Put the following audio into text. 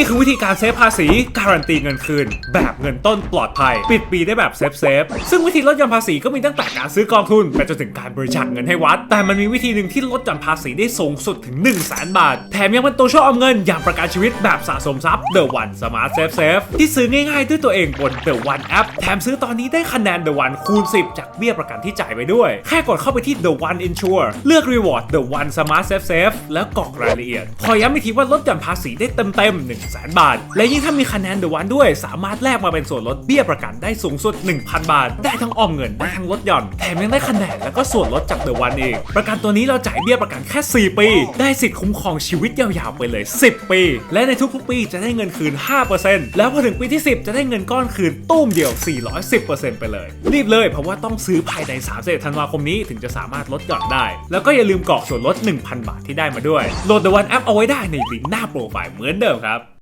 นี่คือวิธีการเซฟภาษี การันตีเงินคืน แบบเงินต้นปลอดภัย ปิดปีได้แบบเซฟเซฟซึ่งวิธีลดหย่อนภาษีก็มีตั้งแต่การซื้อกองทุนไปจนถึงการบริจาคเงินให้วัด แต่มันมีวิธีหนึ่งที่ลดหย่อนภาษีได้สูงสุดถึง1 0 0 0 0แบาท แถมยังเป็นตัวช่วยออมเงินอย่างประกันชีวิตแบบสะสมทรัพย์ The One Smart Safe Safe ที่ซื้อง่ายๆด้วยตัวเองบน The One App แถมซื้อตอนนี้ได้คะแนน The One คูณ 10 จากเบี้ยประกันที่จ่ายไปด้วย แค่กดเข้าไปที่ The One Insure เลือก Reward The One Smart Safe Safe แล้วกรอกรายละเอียด ขอย้ำอีกทีว่าลดหย่อนภาษีได้เต็มๆ1 0 0 0 0 บาท และยิ่งถ้ามีคะแนน The One ด้วย สามารถแลกมาเป็นส่วนลดเบี้ยประกันได้สูงสุด 1,000 บาท ได้ทั้งออมเงินได้ทั้งลดหย่อนแถมยังได้คะแนนแล้วก็ส่วนลดจาก The One เองประกันตัวนี้เราจ่ายเบี้ยประกันแค่ 4 ปี ได้สิทธิ์คุ้มครองชีวิตยาวๆไปเลย 10 ปี และในทุกๆปีจะได้เงินคืน 5%แล้วพอถึงปีที่ 10 จะได้เงินก้อนคืนตุ้มเดียว 410%ไปเลยรีบเลยเพราะว่าต้องซื้อภายใน31ธันวาคมนี้ถึงจะสามารถลดหย่อนได้ แล้วก็อย่าลืมกรอกส่วนลด 1,000 บาทที่ได้มาด้วย โหลด The One App เอาไว้ได้ในลิงก์หน้าโปรไฟล์เหมือนเดิมครับ